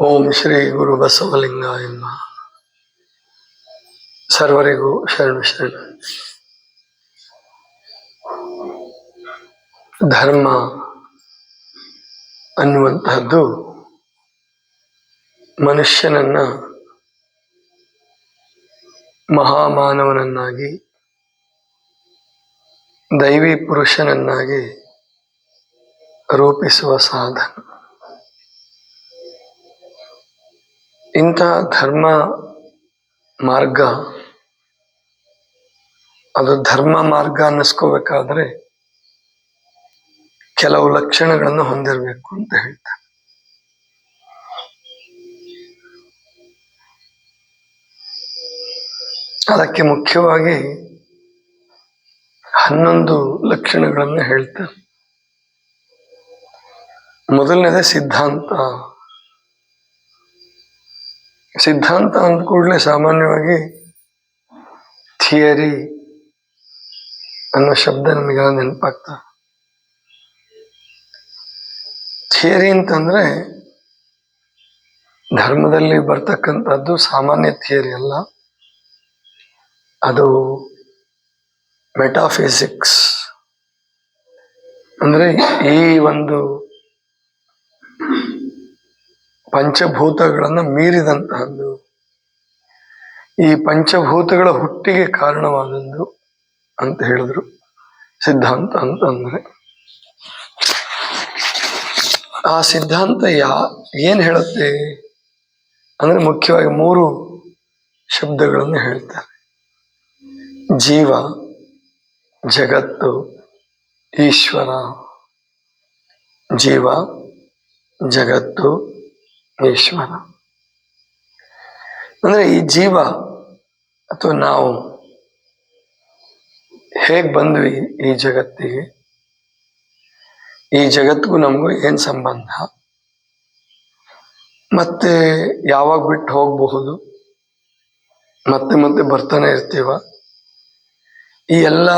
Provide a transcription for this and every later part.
ಓಂ ಶ್ರೀ ಗುರು ಬಸವಲಿಂಗ ಎಂಬ ಸರ್ವರಿಗೂ ಶರಣ ಶರಣ. ಧರ್ಮ ಅನ್ನುವಂತಹದ್ದು ಮನುಷ್ಯನನ್ನ ಮಹಾಮಾನವನನ್ನಾಗಿ, ದೈವಿ ಪುರುಷನನ್ನಾಗಿ ರೂಪಿಸುವ ಸಾಧನ. ಇಂತಹ ಧರ್ಮ ಮಾರ್ಗ, ಅದು ಧರ್ಮ ಮಾರ್ಗ ಅನ್ನಿಸ್ಕೋಬೇಕಾದ್ರೆ ಕೆಲವು ಲಕ್ಷಣಗಳನ್ನು ಹೊಂದಿರಬೇಕು ಅಂತ ಹೇಳ್ತಾರೆ. ಅದಕ್ಕೆ ಮುಖ್ಯವಾಗಿ ಹನ್ನೊಂದು ಲಕ್ಷಣಗಳನ್ನು ಹೇಳ್ತಾರೆ. ಮೊದಲನೇದೇ ಸಿದ್ಧಾಂತ. ಸಿದ್ಧಾಂತ ಅಂದ ಕೂಡಲೇ ಸಾಮಾನ್ಯವಾಗಿ ಥಿಯರಿ ಅನ್ನೋ ಶಬ್ದ ನಮಗೆಲ್ಲ ನೆನಪಾಗ್ತದೆ ಥಿಯರಿ ಅಂತಂದ್ರೆ ಧರ್ಮದಲ್ಲಿ ಬರ್ತಕ್ಕಂಥದ್ದು ಸಾಮಾನ್ಯ ಥಿಯರಿ ಅಲ್ಲ. ಅದು ಮೆಟಾಫಿಸಿಕ್ಸ್. ಅಂದ್ರೆ ಈ ಒಂದು ಪಂಚಭೂತಗಳನ್ನು ಮೀರಿದಂತಹದ್ದು. ಈ ಪಂಚಭೂತಗಳ ಹುಟ್ಟಿಗೆ ಕಾರಣವಾದದ್ದು ಅಂತ ಹೇಳಿದ್ರು ಸಿದ್ಧಾಂತ ಅಂತಂದ್ರೆ ಆ ಸಿದ್ಧಾಂತ ಯಾ, ಏನ್ ಹೇಳುತ್ತೆ? ಅಂದ್ರೆ ಮುಖ್ಯವಾಗಿ ಮೂರು ಶಬ್ದಗಳನ್ನು ಹೇಳ್ತಾರೆ. ಜೀವ, ಜಗತ್ತು, ಈಶ್ವರ. ಜೀವ, ಜಗತ್ತು ಈಶ್ವರ ಅಂದ್ರೆ ಈ ಜೀವ ಅಥವಾ ನಾವು ಹೇಗೆ ಬಂದ್ವಿ ಈ ಜಗತ್ತಿಗೆ? ಈ ಜಗತ್ತಿಗೂ ನಮಗೂ ಏನ್ ಸಂಬಂಧ? ಮತ್ತೆ ಯಾವಾಗ ಬಿಟ್ಟು ಹೋಗಬಹುದು? ಮತ್ತೆ ಮತ್ತೆ ಬರ್ತಾನೆ ಇರ್ತೀವ? ಈ ಎಲ್ಲ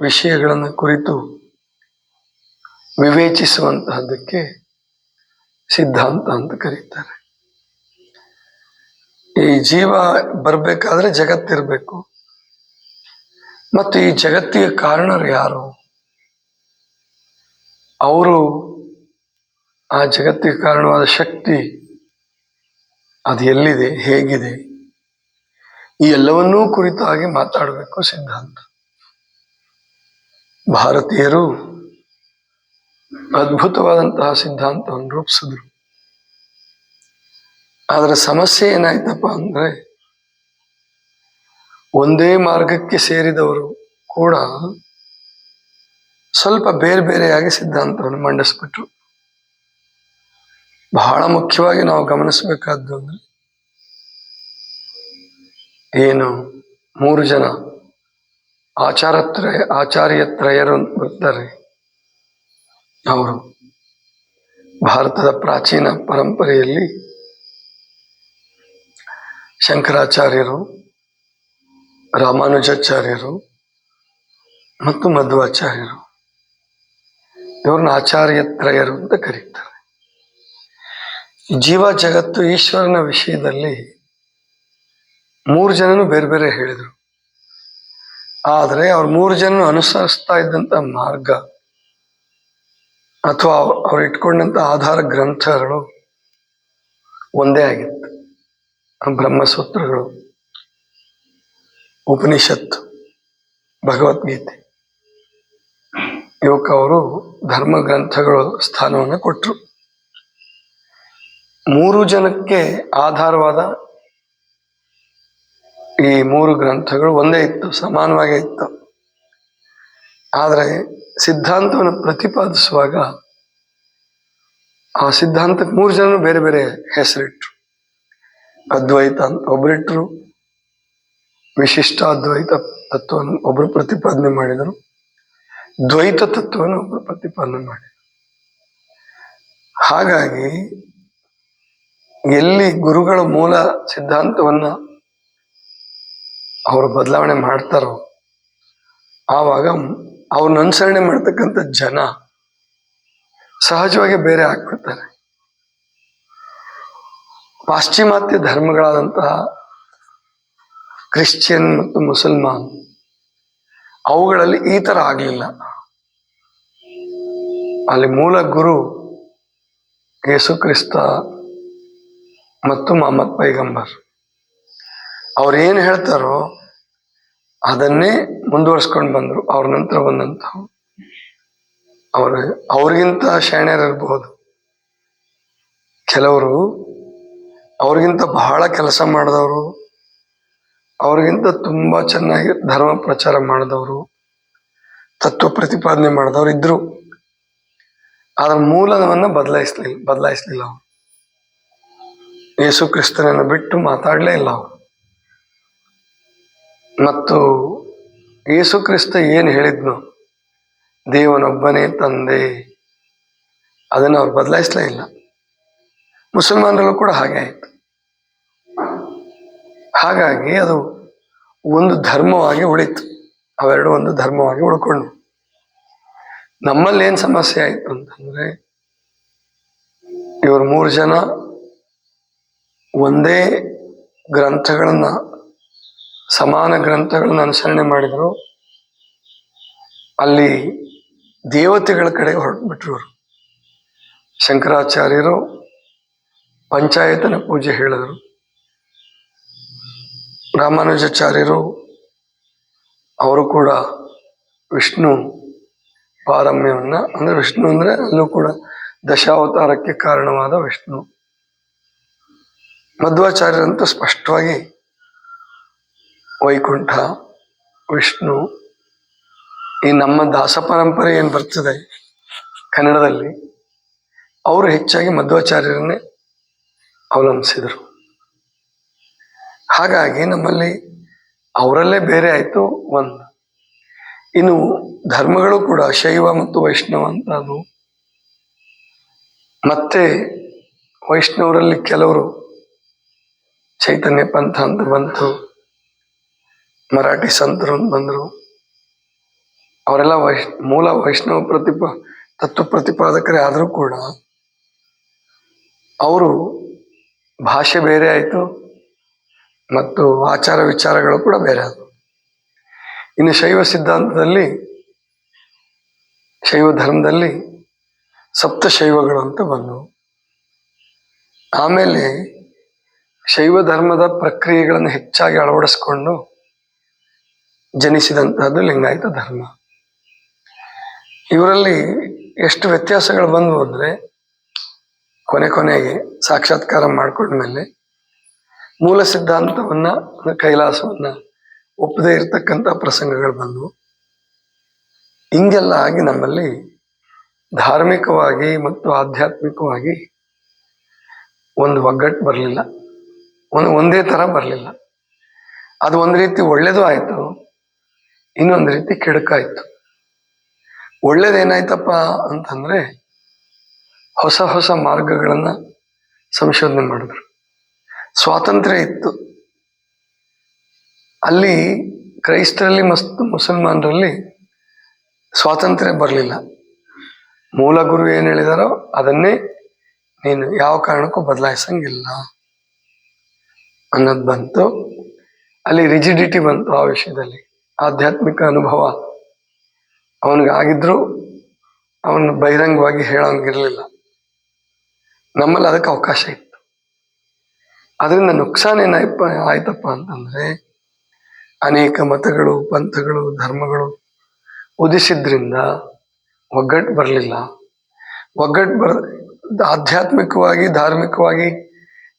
ವಿಷಯಗಳನ್ನು ಕುರಿತು ವಿವೇಚಿಸುವಂತಹದ್ದಕ್ಕೆ ಸಿದ್ಧಾಂತ ಅಂತ ಕರೀತಾರೆ. ಈ ಜೀವ ಬರ್ಬೇಕಾದ್ರೆ ಜಗತ್ತಿರ್ಬೇಕು. ಮತ್ತು ಈ ಜಗತ್ತಿಗೆ ಕಾರಣರು ಯಾರು? ಅವರು ಆ ಜಗತ್ತಿಗೆ ಕಾರಣವಾದ ಶಕ್ತಿ ಅದು ಎಲ್ಲಿದೆ? ಹೇಗಿದೆ? ಈ ಎಲ್ಲವನ್ನೂ ಕುರಿತಾಗಿ ಮಾತಾಡಬೇಕು ಸಿದ್ಧಾಂತ. ಭಾರತೀಯರು ಅದ್ಭುತವಾದಂತಹ ಸಿದ್ಧಾಂತವನ್ನು ರೂಪಿಸಿದ್ರು. ಆದರೆ ಸಮಸ್ಯೆ ಏನಾಯ್ತಪ್ಪ ಅಂದ್ರೆ, ಒಂದೇ ಮಾರ್ಗಕ್ಕೆ ಸೇರಿದವರು ಕೂಡ ಸ್ವಲ್ಪ ಬೇರೆ ಬೇರೆಯಾಗಿ ಸಿದ್ಧಾಂತವನ್ನು ಮಂಡಿಸ್ಬಿಟ್ರು. ಬಹಳ ಮುಖ್ಯವಾಗಿ ನಾವು ಗಮನಿಸಬೇಕಾದ್ದು ಅಂದ್ರೆ, ಏನು ಮೂರು ಜನ ಆಚಾರತ್ರಯ, ಆಚಾರ್ಯತ್ರಯರು ಬರ್ತಾರೆ. ಅವರು ಭಾರತದ ಪ್ರಾಚೀನ ಪರಂಪರೆಯಲ್ಲಿ ಶಂಕರಾಚಾರ್ಯರು, ರಾಮಾನುಜಾಚಾರ್ಯರು ಮತ್ತು ಮಧ್ವಾಚಾರ್ಯರು. ಇವ್ರನ್ನ ಆಚಾರ್ಯತ್ರಯರು ಅಂತ ಕರೀತಾರೆ. ಜೀವ ಜಗತ್ತು ಈಶ್ವರನ ವಿಷಯದಲ್ಲಿ ಮೂರು ಜನನು ಬೇರೆ ಬೇರೆ ಹೇಳಿದರು. ಆದರೆ ಅವ್ರು ಮೂರು ಜನ ಅನುಸರಿಸ್ತಾ ಇದ್ದಂಥ ಮಾರ್ಗ ಅಥವಾ ಅವ್ರು ಇಟ್ಕೊಂಡಂತ ಆಧಾರ ಗ್ರಂಥಗಳು ಒಂದೇ ಆಗಿತ್ತು. ಬ್ರಹ್ಮಸೂತ್ರಗಳು, ಉಪನಿಷತ್ತು, ಭಗವದ್ಗೀತೆ. ಇವಕ್ಕೆ ಅವರು ಧರ್ಮ ಗ್ರಂಥಗಳು ಸ್ಥಾನವನ್ನು ಕೊಟ್ಟರು ಮೂರು ಜನಕ್ಕೆ ಆಧಾರವಾದ ಈ ಮೂರು ಗ್ರಂಥಗಳು ಒಂದೇ ಇತ್ತು, ಸಮಾನವಾಗೇ ಇತ್ತು. ಆದರೆ ಸಿದ್ಧಾಂತವನ್ನು ಪ್ರತಿಪಾದಿಸುವಾಗ ಆ ಸಿದ್ಧಾಂತಕ್ಕೆ ಮೂರು ಜನ ಬೇರೆ ಬೇರೆ ಹೆಸರಿಟ್ರು. ಅದ್ವೈತ ಅಂತ ಒಬ್ಬರಿಟ್ರು ವಿಶಿಷ್ಟ ಅದ್ವೈತ ತತ್ವವನ್ನು ಒಬ್ಬರು ಪ್ರತಿಪಾದನೆ ಮಾಡಿದರು. ದ್ವೈತ ತತ್ವವನ್ನು ಒಬ್ಬರು ಪ್ರತಿಪಾದನೆ ಮಾಡಿದರು. ಹಾಗಾಗಿ ಎಲ್ಲಿ ಗುರುಗಳ ಮೂಲ ಸಿದ್ಧಾಂತವನ್ನ ಅವರು ಬದಲಾವಣೆ ಮಾಡ್ತಾರೋ ಆವಾಗ ಅವ್ರನ್ನ ಅನುಸರಣೆ ಮಾಡ್ತಕ್ಕಂಥ ಜನ ಸಹಜವಾಗಿ ಬೇರೆ ಆಗ್ಬಿಡ್ತಾರೆ. ಪಾಶ್ಚಿಮಾತ್ಯ ಧರ್ಮಗಳಾದಂತಹ ಕ್ರಿಶ್ಚಿಯನ್ ಮತ್ತು ಮುಸಲ್ಮಾನ್ ಅವುಗಳಲ್ಲಿ ಈ ತರ ಆಗಲಿಲ್ಲ. ಅಲ್ಲಿ ಮೂಲ ಗುರು ಯೇಸು ಕ್ರಿಸ್ತ ಮತ್ತು ಮಹಮ್ಮದ್ ಪೈಗಂಬರ್. ಅವ್ರು ಏನು ಹೇಳ್ತಾರೋ ಅದನ್ನೇ ಮುಂದುವರ್ಸ್ಕೊಂಡು ಬಂದರು. ಅವ್ರ ನಂತರ ಬಂದಂತ ಅವರು, ಅವ್ರಿಗಿಂತ ಶಾಣ್ಯರಿರ್ಬೋದು ಕೆಲವರು ಅವ್ರಿಗಿಂತ ಬಹಳ ಕೆಲಸ ಮಾಡಿದವರು, ಅವ್ರಿಗಿಂತ ತುಂಬಾ ಚೆನ್ನಾಗಿ ಧರ್ಮ ಪ್ರಚಾರ ಮಾಡಿದವರು, ತತ್ವ ಪ್ರತಿಪಾದನೆ ಮಾಡಿದವರು ಇದ್ರು. ಅದರ ಮೂಲವನ್ನು ಬದಲಾಯಿಸ್ಲಿಲ್ಲ ಬದಲಾಯಿಸ್ಲಿಲ್ಲ ಅವರು. ಯೇಸು ಕ್ರಿಸ್ತನನ್ನು ಬಿಟ್ಟು ಮಾತಾಡಲೇ ಇಲ್ಲ ಅವರು. ಮತ್ತು ಯೇಸು ಕ್ರಿಸ್ತ ಏನು ಹೇಳಿದ್ನು, ದೇವನೊಬ್ಬನೇ ತಂದೆ, ಅದನ್ನು ಅವ್ರು ಬದಲಾಯಿಸಲೇ ಇಲ್ಲ. ಮುಸಲ್ಮಾನರಲ್ಲೂ ಕೂಡ ಹಾಗೆ ಆಯಿತು. ಹಾಗಾಗಿ ಅದು ಒಂದು ಧರ್ಮವಾಗಿ ಉಳಿತು. ಅವೆರಡು ಒಂದು ಧರ್ಮವಾಗಿ ಉಳ್ಕೊಂಡು ನಮ್ಮಲ್ಲಿ ಏನು ಸಮಸ್ಯೆ ಆಯಿತು ಅಂತಂದರೆ, ಇವರು ಮೂರು ಜನ ಒಂದೇ ಗ್ರಂಥಗಳನ್ನ ಸಮಾನ ಗ್ರಂಥಗಳನ್ನು ಅನುಸರಣೆ ಮಾಡಿದರು. ಅಲ್ಲಿ ದೇವತೆಗಳ ಕಡೆ ಹೊರಟ್ ಬಿಟ್ಟರು ಶಂಕರಾಚಾರ್ಯರು ಪಂಚಾಯತನ ಪೂಜೆ ಹೇಳಿದರು. ರಾಮಾನುಜಾಚಾರ್ಯರು, ಅವರು ಕೂಡ ವಿಷ್ಣು ಪಾರಮ್ಯವನ್ನು, ಅಂದ್ರೆ ವಿಷ್ಣು ಅಂದರೆ ಅಲ್ಲೂ ಕೂಡ ದಶಾವತಾರಕ್ಕೆ ಕಾರಣವಾದ ವಿಷ್ಣು. ಮಧ್ವಾಚಾರ್ಯರಂತೂ ಸ್ಪಷ್ಟವಾಗಿ ವೈಕುಂಠ, ವಿಷ್ಣು, ಈ ನಮ್ಮ ದಾಸ ಪರಂಪರೆ ಏನು ಬರ್ತದೆ ಕನ್ನಡದಲ್ಲಿ, ಅವರು ಹೆಚ್ಚಾಗಿ ಮಧ್ವಾಚಾರ್ಯರನ್ನೇ ಅವಲಂಬಿಸಿದರು. ಹಾಗಾಗಿ ನಮ್ಮಲ್ಲಿ ಅವರಲ್ಲೇ ಬೇರೆ ಆಯಿತು ಒಂದು. ಇನ್ನು ಧರ್ಮಗಳು ಕೂಡ ಶೈವ ಮತ್ತು ವೈಷ್ಣವ ಅಂತ ಮತ್ತೆ ವೈಷ್ಣವರಲ್ಲಿ ಕೆಲವರು ಚೈತನ್ಯ ಪಂಥ ಅಂತ ಬಂತು. ಮರಾಠಿ ಸಂತರು ಬಂದರು. ಅವರೆಲ್ಲ ವೈಶ್ ಮೂಲ ವೈಷ್ಣವ ಪ್ರತಿಪ, ತತ್ವ ಪ್ರತಿಪಾದಕರೇ ಆದರೂ ಕೂಡ ಅವರು ಭಾಷೆ ಬೇರೆ ಆಯಿತು ಮತ್ತು ಆಚಾರ ವಿಚಾರಗಳು ಕೂಡ ಬೇರೆ ಆದವು. ಇನ್ನು ಶೈವ ಸಿದ್ಧಾಂತದಲ್ಲಿ, ಶೈವ ಧರ್ಮದಲ್ಲಿ ಸಪ್ತ ಶೈವಗಳು ಅಂತ ಬಂದವು. ಆಮೇಲೆ ಶೈವ ಧರ್ಮದ ಪ್ರಕ್ರಿಯೆಗಳನ್ನು ಹೆಚ್ಚಾಗಿ ಅಳವಡಿಸ್ಕೊಂಡು ಜನಿಸಿದಂತಹದ್ದು ಲಿಂಗಾಯತ ಧರ್ಮ. ಇವರಲ್ಲಿ ಎಷ್ಟು ವ್ಯತ್ಯಾಸಗಳು ಬಂದವು ಅಂದ್ರೆ ಕೊನೆ ಕೊನೆಗೆ ಸಾಕ್ಷಾತ್ಕಾರ ಮಾಡಿಕೊಂಡ್ಮೇಲೆ ಮೂಲ ಸಿದ್ಧಾಂತವನ್ನ ಕೈಲಾಸವನ್ನ ಒಪ್ಪದೇ ಇರತಕ್ಕಂಥ ಪ್ರಸಂಗಗಳು ಬಂದವು. ಹಿಂಗೆಲ್ಲ ಆಗಿ ನಮ್ಮಲ್ಲಿ ಧಾರ್ಮಿಕವಾಗಿ ಮತ್ತು ಆಧ್ಯಾತ್ಮಿಕವಾಗಿ ಒಂದು ಒಗ್ಗಟ್ಟು ಬರಲಿಲ್ಲ. ಒಂದು ಒಂದೇ ಥರ ಬರಲಿಲ್ಲ. ಅದು ಒಂದು ರೀತಿ ಒಳ್ಳೆಯದು ಆಯಿತು. ಇನ್ನೊಂದು ರೀತಿ ಕೆಡುಕಾಯಿತು. ಒಳ್ಳೇದೇನಾಯ್ತಪ್ಪ ಅಂತಂದ್ರೆ ಹೊಸ ಹೊಸ ಮಾರ್ಗಗಳನ್ನ ಸಂಶೋಧನೆ ಮಾಡಿದ್ರು. ಸ್ವಾತಂತ್ರ್ಯ ಇತ್ತು. ಅಲ್ಲಿ ಕ್ರೈಸ್ತರಲ್ಲಿ ಮಸ್ತ್ ಮುಸಲ್ಮಾನರಲ್ಲಿ ಸ್ವಾತಂತ್ರ್ಯ ಬರಲಿಲ್ಲ. ಮೂಲ ಗುರು ಏನು ಹೇಳಿದಾರೋ ಅದನ್ನೇ ನೀನು ಯಾವ ಕಾರಣಕ್ಕೂ ಬದಲಾಯಿಸಂಗಿಲ್ಲ ಅನ್ನೋದು ಬಂತು. ಅಲ್ಲಿ ರಿಜಿಡಿಟಿ ಬಂತು ಆ ವಿಷಯದಲ್ಲಿ. ಆಧ್ಯಾತ್ಮಿಕ ಅನುಭವ. ಅವನಿಗೆ ಅವನು ಬಹಿರಂಗವಾಗಿ ಹೇಳೋಂಗಿರಲಿಲ್ಲ. ನಮ್ಮಲ್ಲಿ ಅದಕ್ಕೆ ಅವಕಾಶ ಇತ್ತು. ಅದರಿಂದ ನುಕ್ಸಾನ್ ಏನಾಯ್ಪ, ಆಯ್ತಪ್ಪ ಅಂತಂದ್ರೆ, ಅನೇಕ ಮತಗಳು, ಪಂಥಗಳು, ಧರ್ಮಗಳು ಉದಿಸಿದ್ರಿಂದ ಒಗ್ಗಟ್ಟು ಬರಲಿಲ್ಲ. ಒಗ್ಗಟ್ಟು ಬರ, ಆಧ್ಯಾತ್ಮಿಕವಾಗಿ, ಧಾರ್ಮಿಕವಾಗಿ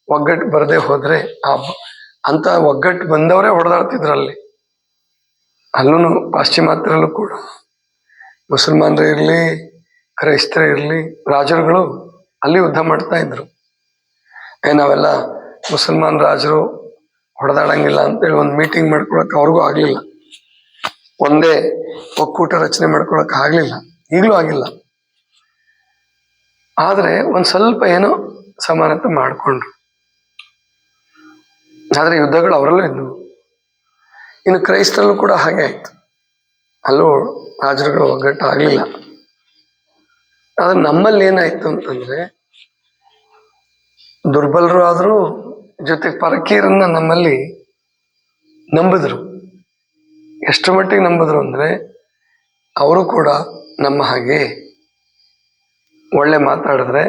ಒಗ್ಗಟ್ಟು ಬರದೆ ಹೋದ್ರೆ ಆ ಅಂಥ ಒಗ್ಗಟ್ಟು ಬಂದವರೇ ಹೊಡೆದಾಡ್ತಿದ್ರಲ್ಲಿ ಅಲ್ಲೂ ಪಾಶ್ಚಿಮಾತ್ಯರಲ್ಲೂ ಕೂಡ. ಮುಸಲ್ಮಾನರೇ ಇರಲಿ, ಕ್ರೈಸ್ತರೇ ಇರಲಿ, ರಾಜರುಗಳು ಅಲ್ಲಿ ಯುದ್ಧ ಮಾಡ್ತಾ ಇದ್ರು. ಏ ನಾವೆಲ್ಲ ಮುಸಲ್ಮಾನ್ ರಾಜರು ಹೊಡೆದಾಡಂಗಿಲ್ಲ ಅಂತೇಳಿ ಒಂದು ಮೀಟಿಂಗ್ ಮಾಡ್ಕೊಳಕ್ ಅವ್ರಿಗೂ ಆಗ್ಲಿಲ್ಲ. ಒಂದೇ ಒಕ್ಕೂಟ ರಚನೆ ಮಾಡ್ಕೊಳಕ್ ಆಗ್ಲಿಲ್ಲ. ಈಗಲೂ ಆಗಿಲ್ಲ. ಆದ್ರೆ ಒಂದ್ ಸ್ವಲ್ಪ ಏನೋ ಸಮಾನತೆ ಮಾಡ್ಕೊಂಡ್ರು. ಆದ್ರೆ ಯುದ್ಧಗಳು ಅವರಲ್ಲೂ ಇದ್ವು. ಇನ್ನು ಕ್ರೈಸ್ತರಲ್ಲೂ ಕೂಡ ಹಾಗೆ ಆಯ್ತು. ಅಲ್ಲೂ ರಾಜರುಗಳು ಒಗ್ಗಟ್ಟು ಆಗ್ಲಿಲ್ಲ. ಆದ್ರೆ ನಮ್ಮಲ್ಲಿ ಏನಾಯ್ತು ಅಂತಂದ್ರೆ, ದುರ್ಬಲರು ಆದರೂ ಜೊತೆ ಪರಕೀರನ್ನ ನಮ್ಮಲ್ಲಿ ನಂಬಿದ್ರು. ಎಷ್ಟು ಮಟ್ಟಿಗೆ ನಂಬಿದ್ರು ಅಂದ್ರೆ, ಅವರು ಕೂಡ ನಮ್ಮ ಹಾಗೆ ಒಳ್ಳೆ ಮಾತಾಡಿದ್ರೆ,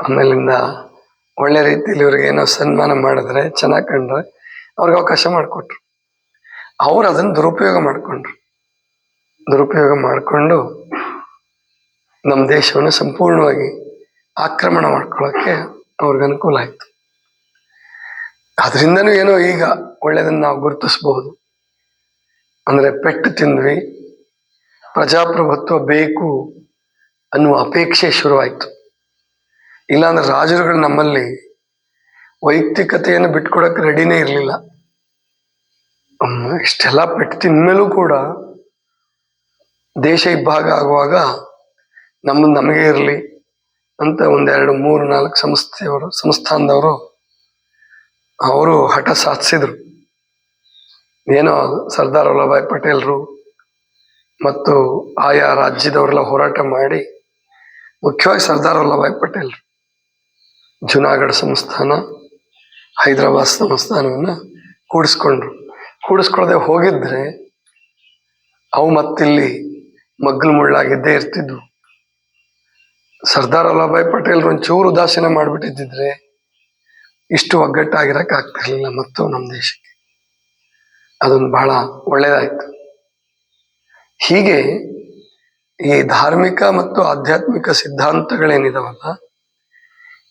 ಆಮೇಲಿಂದ ಒಳ್ಳೆ ರೀತಿಯಲ್ಲಿ ಇವ್ರಿಗೆ ಏನೋ ಸನ್ಮಾನ ಮಾಡಿದ್ರೆ, ಚೆನ್ನಾಗಿ ಕಂಡ್ರೆ ಅವ್ರಿಗೆ ಅವಕಾಶ ಮಾಡಿಕೊಟ್ರು. ಅವ್ರು ಅದನ್ನು ದುರುಪಯೋಗ ಮಾಡಿಕೊಂಡ್ರು. ದುರುಪಯೋಗ ಮಾಡಿಕೊಂಡು ನಮ್ಮ ದೇಶವನ್ನು ಸಂಪೂರ್ಣವಾಗಿ ಆಕ್ರಮಣ ಮಾಡ್ಕೊಳ್ಳೋಕ್ಕೆ ಅವ್ರಿಗೆ ಅನುಕೂಲ ಆಯ್ತು. ಅದರಿಂದನೂ ಏನೋ ಈಗ ಒಳ್ಳೆಯದನ್ನು ನಾವು ಗುರುತಿಸ್ಬೋದು. ಅಂದರೆ ಪೆಟ್ಟು ತಿಂದ್ವಿ, ಪ್ರಜಾಪ್ರಭುತ್ವ ಬೇಕು ಅನ್ನುವ ಅಪೇಕ್ಷೆ ಶುರುವಾಯಿತು. ಇಲ್ಲಾಂದ್ರೆ ರಾಜರುಗಳು ನಮ್ಮಲ್ಲಿ ವೈಯಕ್ತಿಕತೆಯನ್ನು ಬಿಟ್ಕೊಡಕ್ಕೆ ರೆಡಿನೇ ಇರಲಿಲ್ಲ. ಇಷ್ಟೆಲ್ಲ ಪೆಟ್ಟು ತಿಂದ್ಮೇಲೂ ಕೂಡ ದೇಶ ಇಬ್ಬಾಗ ಆಗುವಾಗ ನಮ್ಮ ನಮಗೆ ಇರಲಿ ಅಂತ ಒಂದೆರಡು ಮೂರು ನಾಲ್ಕು ಸಂಸ್ಥೆಯವರು, ಸಂಸ್ಥಾನದವರು ಅವರು ಹಠ ಸಾಧಿಸಿದ್ರು. ಏನೋ ಸರ್ದಾರ್ ವಲ್ಲಭಾಯ್ ಪಟೇಲ್ರು ಮತ್ತು ಆಯಾ ರಾಜ್ಯದವರೆಲ್ಲ ಹೋರಾಟ ಮಾಡಿ ಮುಖ್ಯವಾಗಿ ಸರ್ದಾರ್ ವಲ್ಲಭಾಯ್ ಪಟೇಲ್ ಜುನಾಗಢ ಸಂಸ್ಥಾನ, ಹೈದರಾಬಾದ್ ಸಂಸ್ಥಾನವನ್ನು ಕೂಡಿಸ್ಕೊಂಡ್ರು. ಕೂಡಿಸ್ಕೊಳ್ಳದೆ ಹೋಗಿದ್ರೆ ಅವು ಮತ್ತಿಲ್ಲಿ ಮಗ್ಗಲು ಮುಳ್ಳಾಗಿದ್ದೇ ಇರ್ತಿದ್ವು. ಸರ್ದಾರ್ ವಲ್ಲಭಾಯ್ ಪಟೇಲ್ ಒಂಚೂರು ಉದಾಸೀನ ಮಾಡಿಬಿಟ್ಟಿದ್ದಿದ್ರೆ ಇಷ್ಟು ಒಗ್ಗಟ್ಟಾಗಿರಕ್ಕೆ ಆಗ್ತಿರ್ಲಿಲ್ಲ ಮತ್ತು ನಮ್ಮ ದೇಶಕ್ಕೆ. ಅದೊಂದು ಬಹಳ ಒಳ್ಳೆಯದಾಯಿತು ಹೀಗೆ ಈ ಧಾರ್ಮಿಕ ಮತ್ತು ಆಧ್ಯಾತ್ಮಿಕ ಸಿದ್ಧಾಂತಗಳೇನಿದಾವಲ್ಲ,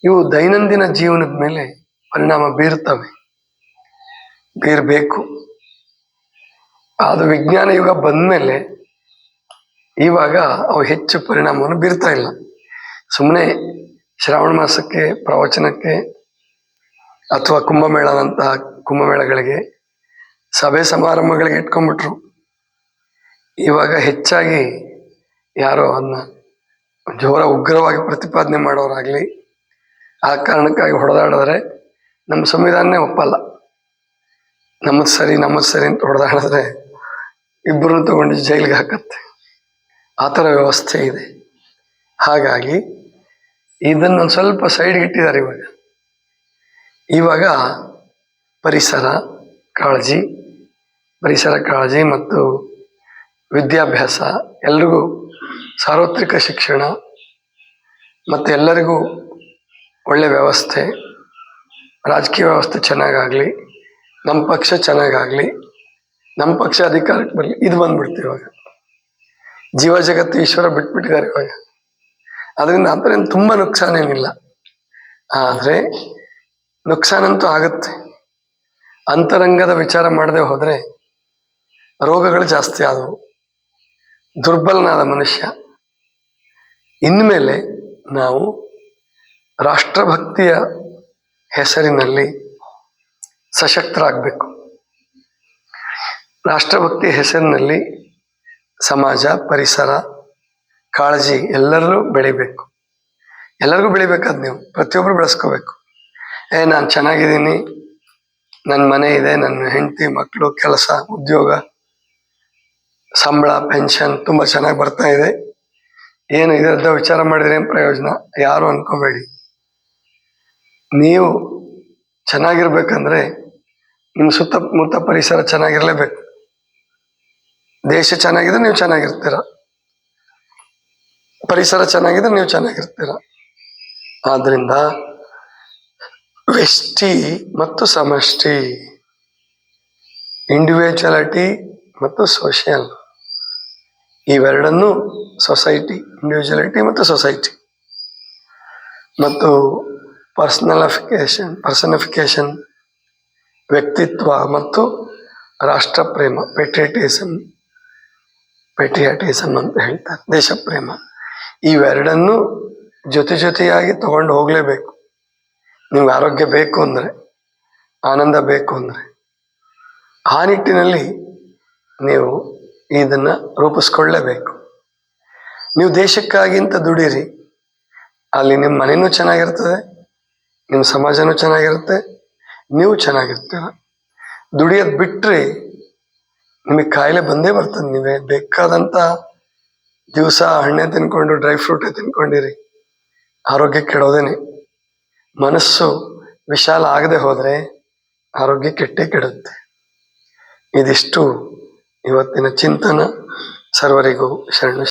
ಇವು ದೈನಂದಿನ ಜೀವನದ ಮೇಲೆ ಪರಿಣಾಮ ಬೀರ್ತವೆ. ಬೀರಬೇಕು. ಅದು ವಿಜ್ಞಾನ ಯುಗ ಬಂದ್ಮೇಲೆ ಇವಾಗ ಅವು ಹೆಚ್ಚು ಪರಿಣಾಮವನ್ನು ಬೀರ್ತಾ ಇಲ್ಲ. ಸುಮ್ಮನೆ ಶ್ರಾವಣ ಮಾಸಕ್ಕೆ, ಪ್ರವಚನಕ್ಕೆ ಅಥವಾ ಕುಂಭಮೇಳದಂತಹ ಕುಂಭಮೇಳಗಳಿಗೆ, ಸಭೆ ಸಮಾರಂಭಗಳಿಗೆ ಇಟ್ಕೊಂಡ್ಬಿಟ್ರು. ಇವಾಗ ಹೆಚ್ಚಾಗಿ ಯಾರೋ ಅದನ್ನ ಜೋರ ಉಗ್ರವಾಗಿ ಪ್ರತಿಪಾದನೆ ಮಾಡೋರಾಗ್ಲಿ, ಆ ಕಾರಣಕ್ಕಾಗಿ ಹೊಡೆದಾಡಿದ್ರೆ ನಮ್ಮ ಸಂವಿಧಾನನೇ ಒಪ್ಪಲ್ಲ. ನಮ್ಮದು ಸರಿ ನಮ್ಮದು ಸರಿ ಅಂತ ಹೊಡೆದಾಡಿದ್ರೆ ಇಬ್ಬರನ್ನು ತಗೊಂಡು ಜೈಲಿಗೆ ಹಾಕತ್ತೆ. ಆ ಥರ ವ್ಯವಸ್ಥೆ ಇದೆ. ಹಾಗಾಗಿ ಇದನ್ನು ಸ್ವಲ್ಪ ಸೈಡ್ಗೆ ಇಟ್ಟಿದ್ದಾರೆ ಇವಾಗ. ಇವಾಗ ಪರಿಸರ, ಕಾಳಜಿ ಪರಿಸರ, ಕಾಳಜಿ ಮತ್ತು ವಿದ್ಯಾಭ್ಯಾಸ, ಎಲ್ರಿಗೂ ಸಾರ್ವತ್ರಿಕ ಶಿಕ್ಷಣ ಮತ್ತು ಎಲ್ಲರಿಗೂ ಒಳ್ಳೆಯ ವ್ಯವಸ್ಥೆ, ರಾಜಕೀಯ ವ್ಯವಸ್ಥೆ ಚೆನ್ನಾಗಾಗಲಿ, ನಮ್ಮ ಪಕ್ಷ ಚೆನ್ನಾಗಾಗಲಿ ನಮ್ಮ ಪಕ್ಷ ಅಧಿಕಾರಕ್ಕೆ ಬರಲಿ. ಇದು ಬಂದ್ಬಿಡ್ತು ಇವಾಗ. ಜೀವ ಜಗತ್ತು ಈಶ್ವರ ಬಿಟ್ಬಿಟ್ಟಿದ್ದಾರೆ ಇವಾಗ. ಅದರಿಂದ ಅದರಿಂದ ತುಂಬ ನುಕ್ಸಾನ ಏನಿಲ್ಲ. ಆದರೆ ನುಕ್ಸಾನಂತೂ ಆಗುತ್ತೆ. ಅಂತರಂಗದ ವಿಚಾರ ಮಾಡದೆ ಹೋದರೆ ರೋಗಗಳು ಜಾಸ್ತಿ ಆದವು. ದುರ್ಬಲನಾದ ಮನುಷ್ಯ. ಇನ್ಮೇಲೆ ನಾವು ರಾಷ್ಟ್ರಭಕ್ತಿಯ ಹೆಸರಿನಲ್ಲಿ ಸಶಕ್ತರಾಗಬೇಕು. ರಾಷ್ಟ್ರಭಕ್ತಿ ಹೆಸರಿನಲ್ಲಿ ಸಮಾಜ, ಪರಿಸರ, ಕಾಳಜಿ ಎಲ್ಲರೂ ಬೆಳಿಬೇಕು. ಎಲ್ಲರಿಗೂ ಬೆಳಿಬೇಕಾದ್ ನೀವು ಪ್ರತಿಯೊಬ್ಬರು ಬೆಳೆಸ್ಕೋಬೇಕು. ಏ, ನಾನು ಚೆನ್ನಾಗಿದ್ದೀನಿ ನನ್ನ ಮನೆ ಇದೆ ನನ್ನ ಹೆಂಡತಿ ಮಕ್ಕಳು ಕೆಲಸ, ಉದ್ಯೋಗ, ಸಂಬಳ, ಪೆನ್ಷನ್ ತುಂಬ ಚೆನ್ನಾಗಿ ಬರ್ತಾ ಇದೆ. ಏನು ಇದರದ್ದು ವಿಚಾರ ಮಾಡಿದ್ರೆ ಏನು ಪ್ರಯೋಜನ? ಯಾರು ಅನ್ಕೋಬೇಡಿ. ನೀವು ಚೆನ್ನಾಗಿರ್ಬೇಕಂದ್ರೆ ನಿಮ್ಮ ಸುತ್ತಮುತ್ತ ಪರಿಸರ ಚೆನ್ನಾಗಿರ್ಲೇಬೇಕು. ದೇಶ ಚೆನ್ನಾಗಿದ್ರೆ ನೀವು ಚೆನ್ನಾಗಿರ್ತೀರ. ಪರಿಸರ ಚೆನ್ನಾಗಿದ್ರೆ ನೀವು ಚೆನ್ನಾಗಿರ್ತೀರ. ಆದ್ರಿಂದ ವ್ಯಷ್ಟಿ ಮತ್ತು ಸಮಷ್ಟಿ ಇಂಡಿವಿಜುವಲಿಟಿ ಮತ್ತು ಸೋಷಿಯಲ್ ಇವೆರಡನ್ನು ಸೊಸೈಟಿ ಇಂಡಿವಿಜುವಲಿಟಿ ಮತ್ತು ಸೊಸೈಟಿ ಮತ್ತು ಪರ್ಸನಲಫಿಕೇಶನ್ ಪರ್ಸನಫಿಕೇಶನ್ ವ್ಯಕ್ತಿತ್ವ ಮತ್ತು ರಾಷ್ಟ್ರ ಪ್ರೇಮ ಪೆಟ್ರಿಯಟಿಸಮ್ ಪೆಟ್ರಿಯಾಟಿಸಮ್ ಅಂತ ಹೇಳ್ತಾರೆ. ದೇಶ ಪ್ರೇಮ ಇವೆರಡನ್ನೂ ಜೊತೆ ಜೊತೆಯಾಗಿ ತಗೊಂಡು ಹೋಗಲೇಬೇಕು. ನಿಮ್ಗೆ ಆರೋಗ್ಯ ಬೇಕು ಅಂದರೆ, ಆನಂದ ಬೇಕು ಅಂದರೆ, ಆ ನಿಟ್ಟಿನಲ್ಲಿ ನೀವು ಇದನ್ನು ರೂಪಿಸ್ಕೊಳ್ಳೇಬೇಕು. ನೀವು ದೇಶಕ್ಕಾಗಿಂತ ದುಡೀರಿ, ಅಲ್ಲಿ ನಿಮ್ಮ ಮನೆಯೂ ಚೆನ್ನಾಗಿರ್ತದೆ, ನಿಮ್ಮ ಸಮಾಜನೂ ಚೆನ್ನಾಗಿರುತ್ತೆ, ನೀವು ಚೆನ್ನಾಗಿರ್ತೀರ. ದುಡಿಯೋದು ಬಿಟ್ರೆ ನಿಮಗೆ ಕಾಯಿಲೆ ಬಂದೇ ಬರ್ತದೆ. ನೀವೇ ಬೇಕಾದಂತ ದಿವಸ ಹಣ್ಣೆ ತಿನ್ಕೊಂಡು, ಡ್ರೈ ಫ್ರೂಟ್ ತಿನ್ಕೊಂಡಿರಿ. ಆರೋಗ್ಯ ಕೆಡೋದೇನೆ. ಮನಸ್ಸು ವಿಶಾಲ ಆಗದೆ ಹೋದರೆ ಆರೋಗ್ಯ ಕೆಟ್ಟೇ ಕೆಡುತ್ತೆ. ಇದಿಷ್ಟು ಇವತ್ತಿನ ಚಿಂತನ. ಸರ್ವರಿಗೂ ಶರಣ